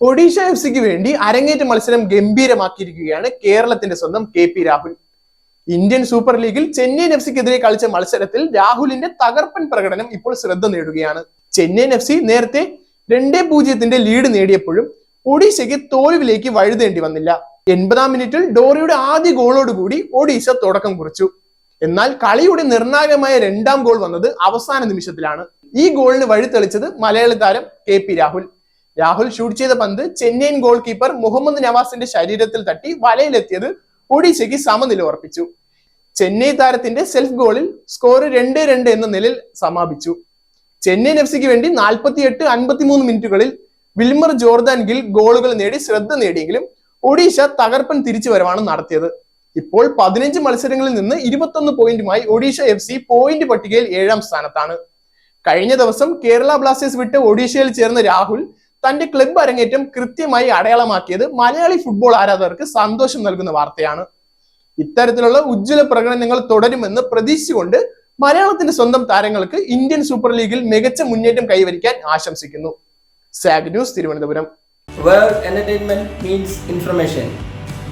Odisha F സിക്ക് വേണ്ടി അരങ്ങേറ്റ മത്സരം ഗംഭീരമാക്കിയിരിക്കുകയാണ് കേരളത്തിന്റെ സ്വന്തം K P Rahul. Indian super ലീഗിൽ ചെന്നൈയിൻ എഫ് സിക്കെതിരെ കളിച്ച മത്സരത്തിൽ രാഹുലിന്റെ തകർപ്പൻ പ്രകടനം ഇപ്പോൾ ശ്രദ്ധ നേടുകയാണ്. ചെന്നൈയിൻ എഫ് സി നേരത്തെ രണ്ടേ പൂജ്യത്തിന്റെ ലീഡ് നേടിയപ്പോഴും ഒഡീഷയ്ക്ക് തോൽവിലേക്ക് വഴുതേണ്ടി വന്നില്ല. എൺപതാം മിനിറ്റിൽ ഡോറിയുടെ ആദ്യ ഗോളോടുകൂടി ഒഡീഷ തുടക്കം കുറിച്ചു. എന്നാൽ കളിയുടെ നിർണായകമായ രണ്ടാം ഗോൾ വന്നത് അവസാന നിമിഷത്തിലാണ്. ഈ ഗോളിന് വഴി തെളിച്ചത് മലയാളി താരം K P Rahul. Rahul shoot ചെയ്ത പന്ത് ചെന്നൈയിൻ ഗോൾ കീപ്പർ മുഹമ്മദ് നവാസിന്റെ ശരീരത്തിൽ തട്ടി വലയിലെത്തിയത് ഒഡീഷയ്ക്ക് സമനില ഉറപ്പിച്ചു. ചെന്നൈ താരത്തിന്റെ സെൽഫ് ഗോളിൽ സ്കോർ രണ്ട് രണ്ട് എന്ന നിലയിൽ സമാപിച്ചു. ചെന്നൈ എഫ് സിക്ക് വേണ്ടി നാൽപ്പത്തി എട്ട് അൻപത്തിമൂന്ന് മിനിറ്റുകളിൽ വിൽമർ ജോർദാൻ ഗിൽ ഗോളുകൾ നേടി ശ്രദ്ധ നേടിയെങ്കിലും ഒഡീഷ തകർപ്പൻ തിരിച്ചുവരവാണ് നടത്തിയത്. ഇപ്പോൾ പതിനഞ്ച് മത്സരങ്ങളിൽ നിന്ന് ഇരുപത്തൊന്ന് പോയിന്റുമായി ഒഡീഷ എഫ് സി പോയിന്റ് പട്ടികയിൽ ഏഴാം സ്ഥാനത്താണ്. കഴിഞ്ഞ ദിവസം കേരള ബ്ലാസ്റ്റേഴ്സ് വിട്ട് ഒഡീഷയിൽ ചേർന്ന രാഹുൽ തന്റെ ക്ലബ്ബ് അരങ്ങേറ്റം കൃത്യമായി അടയാളമാക്കിയത് മലയാളി ഫുട്ബോൾ ആരാധകർക്ക് സന്തോഷം നൽകുന്ന വാർത്തയാണ്. ഇത്തരത്തിലുള്ള ഉജ്ജ്വല പ്രകടനങ്ങൾ തുടരുമെന്ന് പ്രതീക്ഷിച്ചുകൊണ്ട് മലയാളത്തിന്റെ സ്വന്തം താരങ്ങൾക്ക് ഇന്ത്യൻ സൂപ്പർ ലീഗിൽ മികച്ച മുന്നേറ്റം കൈവരിക്കാൻ ആശംസിക്കുന്നു. Zag news Thiruvananthapuram. World entertainment means information.